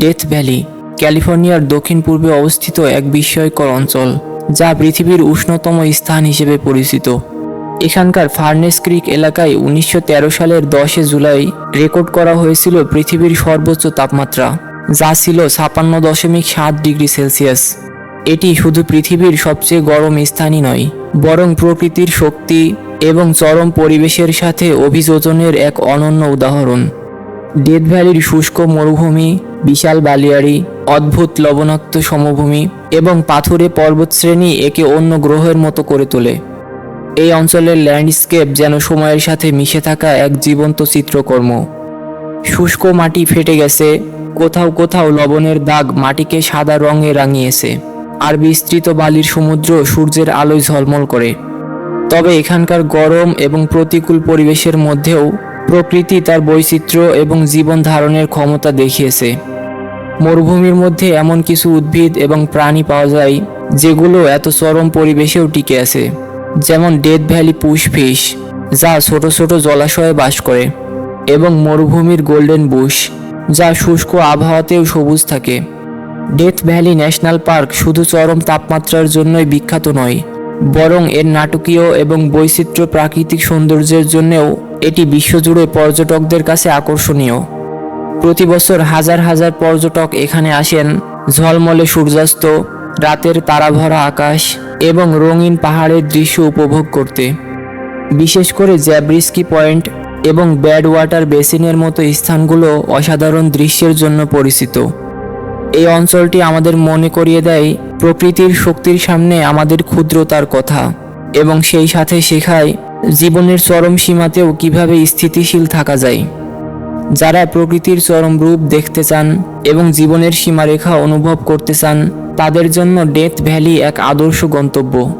Death valley, ক্যালিফোর্নিয়ার দক্ষিণ পূর্বে অবস্থিত এক বিস্ময়কর অঞ্চল, যা পৃথিবীর উষ্ণতম স্থান হিসেবে পরিচিত। এখানকার ফার্নেস ক্রিক এলাকায় উনিশশো তেরো সালের দশে জুলাই রেকর্ড করা হয়েছিল পৃথিবীর সর্বোচ্চ তাপমাত্রা, যা ছিল ছাপান্ন দশমিক সাত ডিগ্রি সেলসিয়াস। এটি শুধু পৃথিবীর সবচেয়ে গরম স্থানই নয়, বরং প্রকৃতির শক্তি এবং চরম পরিবেশের সাথে অভিযোজনের এক অনন্য উদাহরণ। ডেথ ভ্যালির শুষ্ক মরুভূমি, বিশাল বালিয়াড়ি, অদ্ভুত লবণাক্ত সমভূমি এবং পাথুরে পর্বতশ্রেণী একে অন্য গ্রহের মতো করে তোলে। এই অঞ্চলের ল্যান্ডস্কেপ যেন সময়ের সাথে মিশে থাকা এক জীবন্ত চিত্রকর্ম। শুষ্ক মাটি ফেটে গেছে, কোথাও কোথাও লবণের দাগ মাটিকে সাদা রঙে রাঙিয়েছে, আর বিস্তৃত বালির সমুদ্র সূর্যের আলোয় ঝলমল করে। তবে এখানকার গরম এবং প্রতিকূল পরিবেশের মধ্যেও প্রকৃতি তার বৈচিত্র্য এবং জীবন ধারণের ক্ষমতা দেখিয়েছে। মরুভূমির মধ্যে এমন কিছু উদ্ভিদ এবং প্রাণী পাওয়া যায়, যেগুলো এত চরম পরিবেশেও টিকে আছে, যেমন ডেথ ভ্যালি পুশ ফিশ, যা ছোট ছোট জলাশয়ে বাস করে, এবং মরুভূমির গোল্ডেন বুশ, যা শুষ্ক আবহাওয়াতেও সবুজ থাকে। ডেথ ভ্যালি ন্যাশনাল পার্ক শুধু চরম তাপমাত্রার জন্যই বিখ্যাত নয়, বরং এর নাটকীয় এবং বৈচিত্র্য প্রাকৃতিক সৌন্দর্যের জন্যও এটি বিশ্বজুড়ে পর্যটকদের কাছে আকর্ষণীয়। প্রতি বছর হাজার হাজার পর্যটক এখানে আসেন। ঝলমলে সূর্যাস্ত, রাতের তারাভরা আকাশ এবং রঙিন পাহাড়ের দৃশ্য উপভোগ করতে। বিশেষ করে জ্যাব্রিস্কি পয়েন্ট এবং ব্যাড ওয়াটার বেসিনের মতো স্থানগুলো অসাধারণ দৃশ্যের জন্য পরিচিত। এই অঞ্চলটি আমাদের মনে করিয়ে দেয় প্রকৃতির শক্তির সামনে আমাদের ক্ষুদ্রতার কথা। এবং সেই সাথে শেখায় জীবনের চরম সীমাতেও কীভাবে স্থিতিশীল থাকা যায়। যারা প্রকৃতির চরম রূপ দেখতে চান এবং জীবনের সীমারেখা অনুভব করতে চান, তাদের জন্য ডেথ ভ্যালি এক আদর্শ গন্তব্য।